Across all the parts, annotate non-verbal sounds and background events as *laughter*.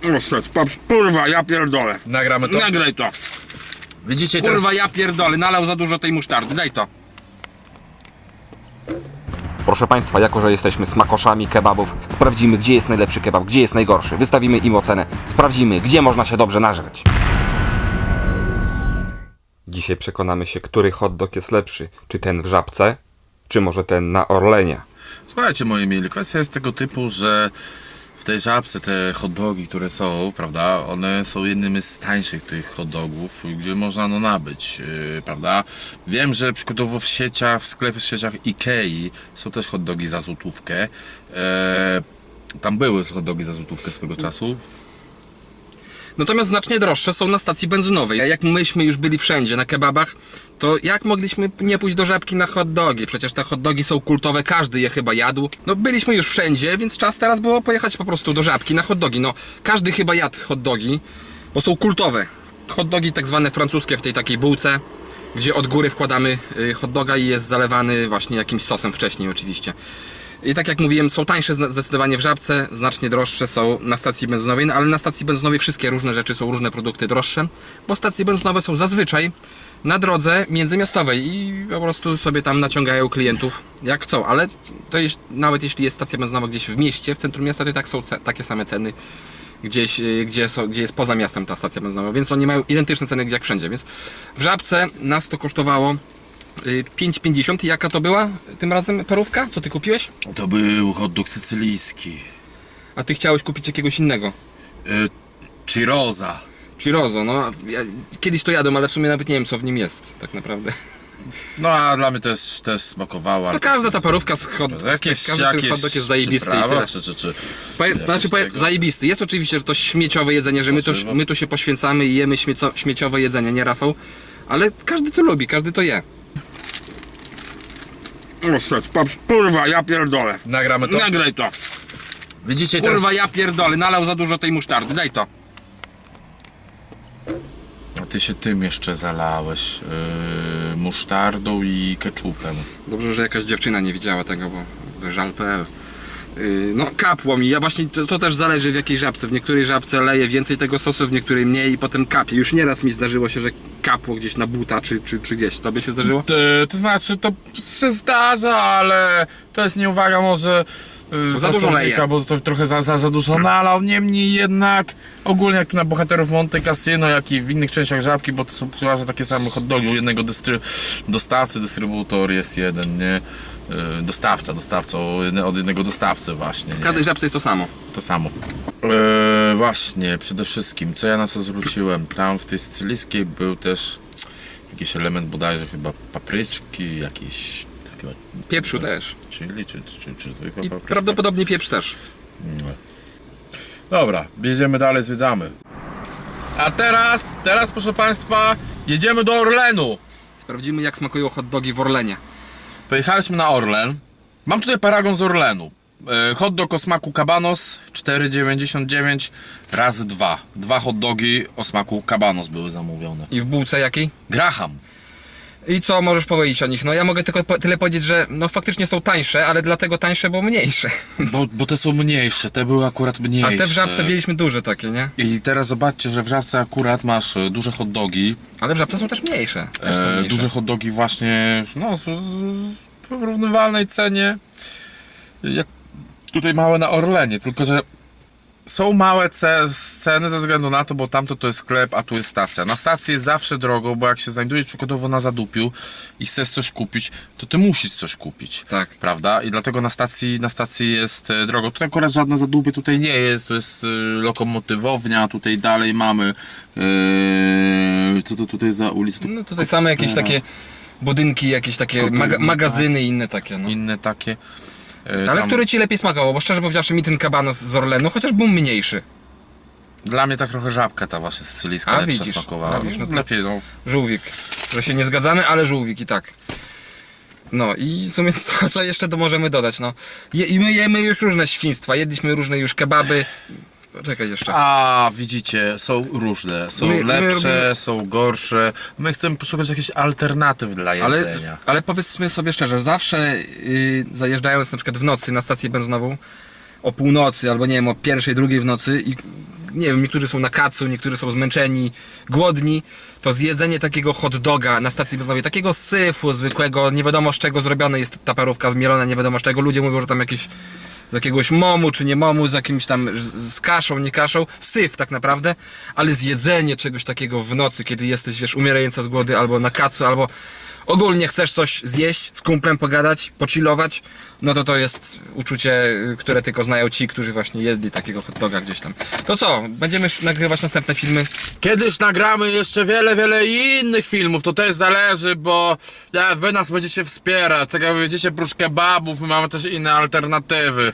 Proszę, patrz, kurwa, ja pierdolę. Nagramy to. Nagraj to. Widzicie teraz? Kurwa, ja pierdolę, nalał za dużo tej musztardy, daj to. Proszę Państwa, jako że jesteśmy smakoszami kebabów, sprawdzimy, gdzie jest najlepszy kebab, gdzie jest najgorszy. Wystawimy im ocenę, sprawdzimy, gdzie można się dobrze nażreć. Dzisiaj przekonamy się, który hot dog jest lepszy. Czy ten w żabce, czy może ten na Orlenie. Słuchajcie, moi mili, kwestia jest tego typu, że w tej żabce te hot dogi, które są, prawda, one są jednymi z tańszych tych hot dogów, gdzie można no nabyć, yy, prawda. Wiem, że przykładowo w sieciach, w sklepach, w sieciach Ikei są też hot dogi za złotówkę. E, tam były hot dogi za złotówkę swego czasu. Natomiast znacznie droższe są na stacji benzynowej. Jak myśmy już byli wszędzie na kebabach, to jak mogliśmy nie pójść do żabki na hot dogi? Przecież te hot dogi są kultowe, każdy je chyba jadł. No byliśmy już wszędzie, więc czas teraz było pojechać po prostu do żabki na hot dogi. No każdy chyba jadł hot dogi, bo są kultowe. Hot dogi tak zwane francuskie w tej takiej bułce, gdzie od góry wkładamy y, hot doga i jest zalewany właśnie jakimś sosem wcześniej oczywiście. I tak jak mówiłem, są tańsze zdecydowanie w żabce, znacznie droższe są na stacji benzynowej, no ale na stacji benzynowej wszystkie różne rzeczy są, różne produkty droższe, bo stacje benzynowe są zazwyczaj na drodze międzymiastowej i po prostu sobie tam naciągają klientów jak chcą, ale to jest, nawet jeśli jest stacja benzynowa gdzieś w mieście, w centrum miasta, to i tak są takie same ceny gdzieś, y, gdzie, gdzie jest poza miastem ta stacja benzynowa, więc oni mają identyczne ceny jak wszędzie, więc w żabce nas to kosztowało 5,50. Jaka to była tym razem perówka? Co ty kupiłeś? To był hot dog sycylijski. A ty chciałeś kupić jakiegoś innego. Yy, Chiroza. Chirozo, no. Ja kiedyś to jadłem, ale w sumie nawet nie wiem, co w nim jest, tak naprawdę. No a dla mnie też, też smakowało. ale No każda ta parówka z hot, Jakieś, każdy ten jakieś hot dog jest zajebisty i przyprawa, tyle. czy, czy, czy, Powie, jakieś znaczy, powiem, tego? zajebisty. Jest oczywiście, że to śmieciowe jedzenie, że my, to, my tu się poświęcamy i jemy śmieco, śmieciowe jedzenie, nie Rafał? Ale każdy to lubi, każdy to je. Patrz, kurwa, ja pierdolę. Nagramy to. Nagraj to. Widzicie teraz? Kurwa, ja pierdolę, nalał za dużo tej musztardy, daj to. A ty się tym jeszcze zalałeś. Yy, musztardą i keczupem. Dobrze, że jakaś dziewczyna nie widziała tego, bo żal.pl. Yy, No, kapło mi. Ja właśnie to, to też zależy w jakiej żabce. W niektórej żabce leję więcej tego sosu, w niektórej mniej i potem kapie. Już nieraz mi zdarzyło się, że kapło gdzieś na buta czy, czy, czy gdzieś. Tobie się zdarzyło? To, to znaczy, to się zdarza, ale to jest nieuwaga może yy, za dużo leje. bo to trochę za, za, za dużo nalał. Niemniej jednak ogólnie jak na bohaterów Monte Cassino, jak i w innych częściach żabki, bo to są przeważnie takie same hot dogi. U jednego dystry, dostawcy, dystrybutor jest jeden, nie? Yy, dostawca, dostawca od jedne- od jednego dostawcy właśnie. W nie? każdej żabce jest to samo. To samo. Eee, właśnie, przede wszystkim, co ja na co zwróciłem? Tam w tej sycylijskiej był też jakiś element bodajże chyba papryczki, jakiś Pieprzu też. chili, czy, czy, czy zwykła I papryczka. prawdopodobnie pieprz też. Nie. Dobra, jedziemy dalej, zwiedzamy. A teraz, teraz proszę Państwa, jedziemy do Orlenu. Sprawdzimy jak smakują hot dogi w Orlenie. Pojechaliśmy na Orlen. Mam tutaj paragon z Orlenu. E, Hot dog o smaku Cabanos 4,99 razy 2. Dwa hot dogi o smaku Cabanos były zamówione. I w bułce jakiej? Graham. I co możesz powiedzieć o nich? No ja mogę tylko po- tyle powiedzieć, że no faktycznie są tańsze, ale dlatego tańsze, bo mniejsze. *laughs* Bo, bo te są mniejsze, te były akurat mniejsze. A te w żabce mieliśmy duże takie, nie? I teraz zobaczcie, że w żabce akurat masz e, duże hot dogi. Ale w żabce są też mniejsze. Też są E, mniejsze. duże hot dogi właśnie no, z, porównywalnej cenie. Jak tutaj małe na Orlenie, tylko że są małe ce ceny ze względu na to, bo tamto to jest sklep, a tu jest stacja. Na stacji jest zawsze drogo, bo jak się znajdujesz przykładowo na zadupiu i chcesz coś kupić, to ty musisz coś kupić. Tak. Prawda? I dlatego na stacji, na stacji jest e, drogo. Tutaj akurat żadna zadupy tutaj nie jest, to jest e, lokomotywownia, tutaj dalej mamy e, co to tutaj za ulica? No tutaj same jakieś takie budynki, jakieś takie maga magazyny i inne takie, no. inne takie. E, Ale tam- który ci lepiej smakował? Bo szczerze powiedziawszy mi ten kabanos z Orlenu, chociaż był mniejszy. Dla mnie tak trochę żabka ta właśnie sycylijska A, lepsza widzisz, smakowała. a, widzisz, no to- Lepiej, no. Żółwik. Że się nie zgadzamy, ale żółwik i tak. No i w sumie *laughs* co, co jeszcze to możemy dodać, no. Je, I my jemy już różne świństwa, jedliśmy różne już kebaby. Czekaj jeszcze. A, widzicie, są różne. Są My- my lepsze, robimy- są gorsze. My chcemy poszukać jakichś alternatyw dla Ale, jedzenia. ale powiedzmy sobie szczerze, zawsze yy, zajeżdżając na przykład w nocy na stację benzynową o północy albo nie wiem, o pierwszej, drugiej w nocy i nie wiem, niektórzy są na kacu, niektórzy są zmęczeni, głodni, to zjedzenie takiego hot doga na stacji benzynowej, takiego syfu zwykłego, nie wiadomo z czego zrobione jest ta parówka zmielona, nie wiadomo z czego, ludzie mówią, że tam jakieś z jakiegoś momu, czy nie momu, z jakimś tam, z kaszą, nie kaszą, syf tak naprawdę, ale zjedzenie czegoś takiego w nocy, kiedy jesteś, wiesz, umierająca z głody, albo na kacu, albo ogólnie chcesz coś zjeść, z kumplem pogadać, pochillować, no to to jest uczucie, y, które tylko znają ci, którzy właśnie jedli takiego hot doga gdzieś tam. To co, będziemy nagrywać następne filmy? Kiedyś nagramy jeszcze wiele, wiele innych filmów, to też zależy, bo ja, wy nas będziecie wspierać, tak jak widzicie, prócz kebabów, my mamy też inne alternatywy.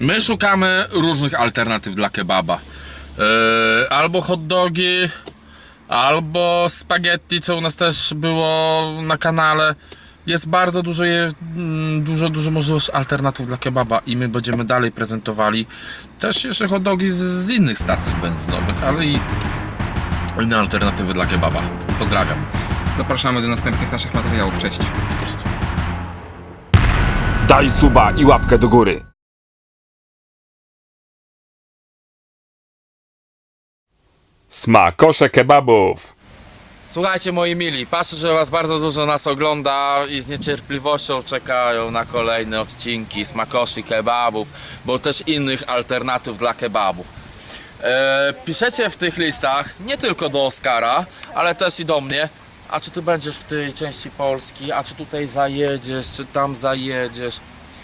My szukamy różnych alternatyw dla kebaba. Yy, albo hot dogi, albo spaghetti, co u nas też było na kanale. Jest bardzo dużo, mm, dużo, dużo możliwości alternatyw dla kebaba i my będziemy dalej prezentowali też jeszcze hot dogi z, z innych stacji benzynowych, ale i inne alternatywy dla kebaba. Pozdrawiam. Zapraszamy do następnych naszych materiałów. Cześć. Daj suba i łapkę do góry. Smakosze kebabów. Słuchajcie moi mili, patrzę, że was bardzo dużo nas ogląda i z niecierpliwością czekają na kolejne odcinki smakoszy kebabów, bo też innych alternatyw dla kebabów. E, piszecie w tych listach nie tylko do Oskara, ale też i do mnie. A czy ty będziesz w tej części Polski, a czy tutaj zajedziesz, czy tam zajedziesz?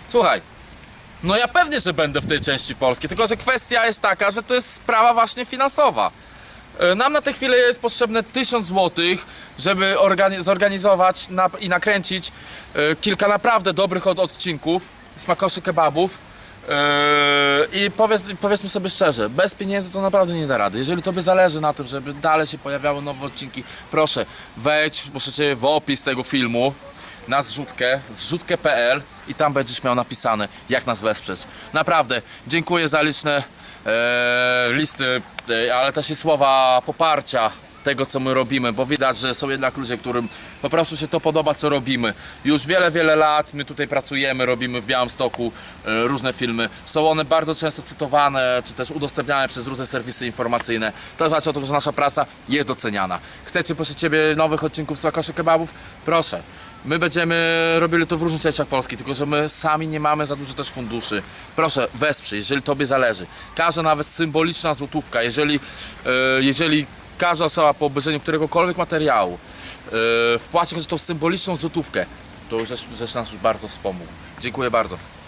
Słuchaj, no ja pewnie, że będę w tej części Polski, tylko że kwestia jest taka, że to jest sprawa właśnie finansowa. E, Nam na tę chwilę jest potrzebne 1000 zł, żeby organi- zorganizować i nakręcić e, kilka naprawdę dobrych od- odcinków smakoszy kebabów. E, I powiedz, powiedzmy sobie szczerze, bez pieniędzy to naprawdę nie da rady. Jeżeli tobie zależy na tym, żeby dalej się pojawiały nowe odcinki, proszę wejdź, proszę w opis tego filmu na zrzutkę, zrzutkę.pl i tam będziesz miał napisane, jak nas wesprzeć. Naprawdę, dziękuję za liczne listy, e, ale też i słowa poparcia tego, co my robimy, bo widać, że są jednak ludzie, którym po prostu się to podoba, co robimy. Już wiele, wiele lat my tutaj pracujemy, robimy w Białymstoku e, różne filmy. Są one bardzo często cytowane, czy też udostępniane przez różne serwisy informacyjne. To znaczy o tym, że nasza praca jest doceniana. Chcecie, proszę Ciebie, nowych odcinków Słakoszy Kebabów? Proszę. My będziemy robili to w różnych częściach Polski, tylko że my sami nie mamy za dużo też funduszy. Proszę, wesprzyj, jeżeli Tobie zależy. Każda nawet symboliczna złotówka, jeżeli, e, jeżeli każda osoba po obejrzeniu któregokolwiek materiału e, wpłaci chociaż tą symboliczną złotówkę, to już rzecz, rzecz nas już bardzo wspomógł. Dziękuję bardzo.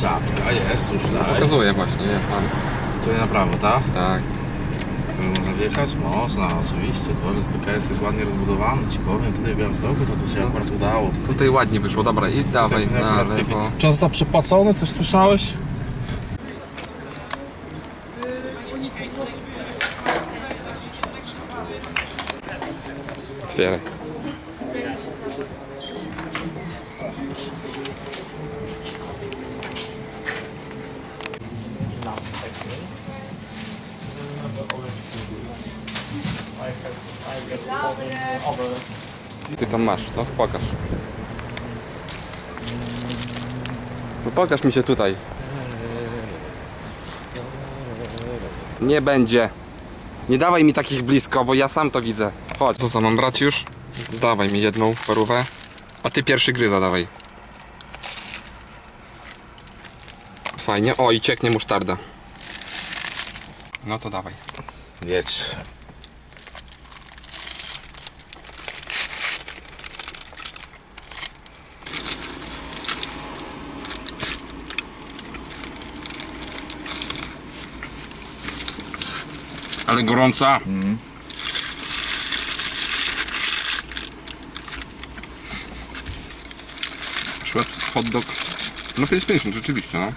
Żabka jest, już tak. Pokazuję właśnie, jest mam. Tutaj na prawo, tak? Tak. Można wjechać? Można, oczywiście. Dworzec PKS jest ładnie rozbudowany. Ci powiem, tutaj w Białymstoku to, to się akurat udało. Tutaj Tutaj ładnie wyszło, dobra, i dawaj Tak, na akurat lewo. on został przepłacony? Coś słyszałeś? Otwieraj. Ty tam masz, no pokaż. No pokaż mi się tutaj. Nie będzie. Nie dawaj mi takich blisko, bo ja sam to widzę. Chodź. To co, mam brać już? Dawaj mi jedną parówę. A ty pierwszy gryza dawaj. Fajnie. O, i cieknie musztarda. No to dawaj. Jedź. ale gorąca. Mm. Szwed hot dog. No 5 rzeczywiście, no.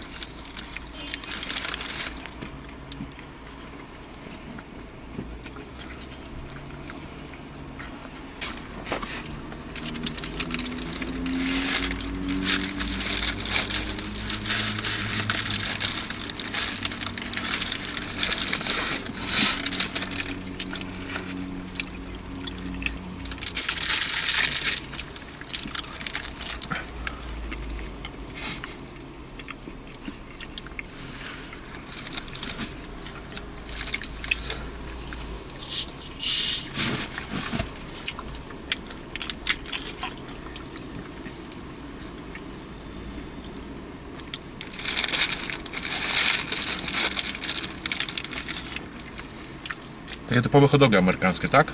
Takie typowe hot dogi amerykańskie, tak?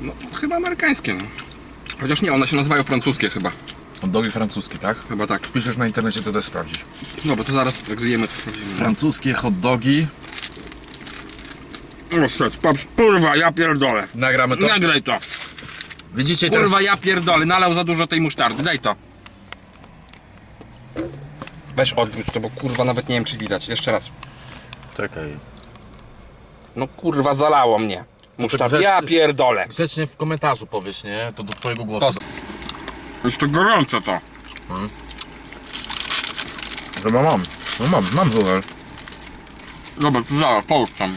No chyba amerykańskie, no. Chociaż nie, one się nazywają francuskie chyba. Hot dogi francuskie, tak? Chyba tak. Piszesz na internecie, to też sprawdzisz. No bo to zaraz jak zjemy to sprawdzimy. Francuskie hot dogi. O, szedł, patrz, kurwa, ja pierdolę. Nagramy to. Nagraj to. Widzicie teraz? Kurwa, ja pierdolę, nalał za dużo tej musztardy, daj to. Weź odwróć to, bo kurwa nawet nie wiem czy widać. Jeszcze raz. Czekaj. No kurwa, zalało mnie. Musztardy, ja grzecznie- pierdolę. Grzecznie w komentarzu powiesz, nie? To do twojego To, głosu. jeszcze gorąco to. Chyba mam. No mam, mam zuchar. Dobra, to zaraz, pouszczam.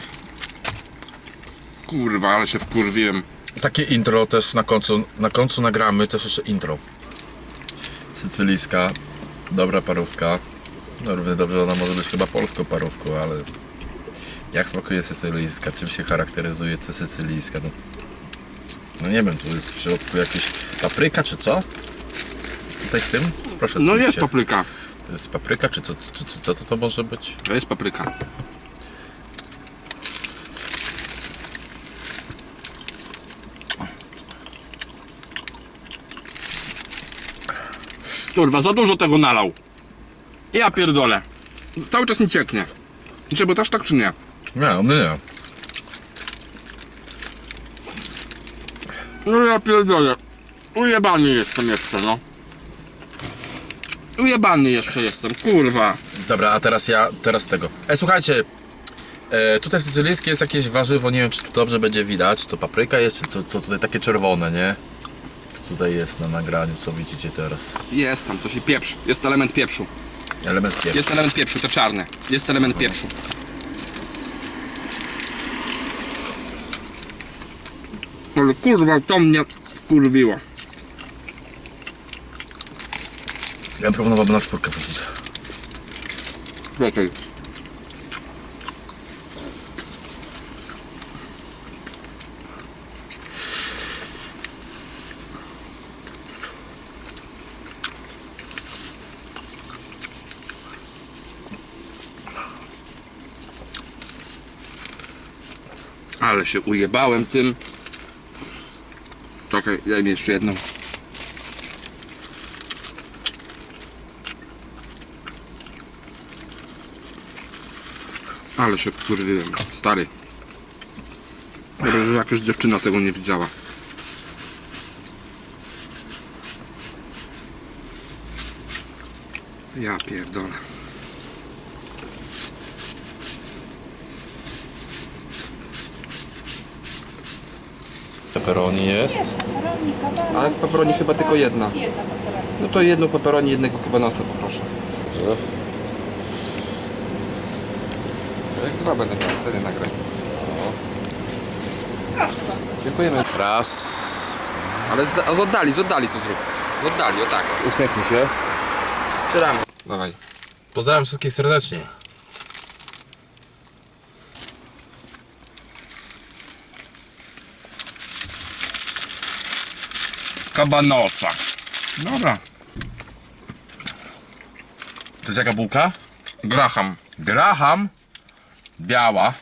Kurwa, ale się wkurwiłem. Takie intro też na końcu, na końcu nagramy też jeszcze intro. Sycylijska, dobra parówka. No równie dobrze ona może być chyba polską parówką, ale jak smakuje sycylijska? Czym się charakteryzuje sy- sycylijska? No, no nie wiem, tu jest w środku jakieś papryka czy co? Tutaj w tym? Proszę No jest papryka. To jest papryka czy co, czy, czy, co to, to może być? To jest papryka. Kurwa, za dużo tego nalał. Ja pierdolę. Cały czas mi cieknie. Czy bo też tak czy nie? Nie, no nie. No ja pierdolę. Ujebany jestem jeszcze, no. Ujebany jeszcze jestem, kurwa. Dobra, a teraz ja, teraz tego. E, słuchajcie, e, tutaj w sycylijskiej jest jakieś warzywo, nie wiem czy tu dobrze będzie widać, to papryka jest, czy co, co tutaj takie czerwone, nie? To tutaj jest na nagraniu, co widzicie teraz. Jest tam coś i pieprz. Jest element pieprzu. Element pierwszy. Jest element pieprzu, te czarne. Jest element pieprzu. Ale kurwa, to mnie wkurwiło. Ja proponowałbym na czwórkę wrzucić. Czekaj. Ale się ujebałem tym. Czekaj, daj mi jeszcze jedną. Ale się wkurwiłem, stary. Dobrze, że jakaś dziewczyna tego nie widziała. Ja pierdolę. Pepperoni jest. Pepperoni, kabanos. Ale pepperoni chyba tylko jedna. Jedna pepperoni. No to jedną pepperoni, jednego kabanosa poproszę. Jak dwa będę miał, wtedy nagraj. Proszę bardzo. Dziękujemy. Raz. Ale z, a z oddali, z oddali to zrób. Z oddali, o tak. Uśmiechnij się. Trzymamy. Dawaj. Pozdrawiam wszystkich serdecznie. Kabanosa. Dobra. To jest jaka bułka? Graham. Graham. Biała.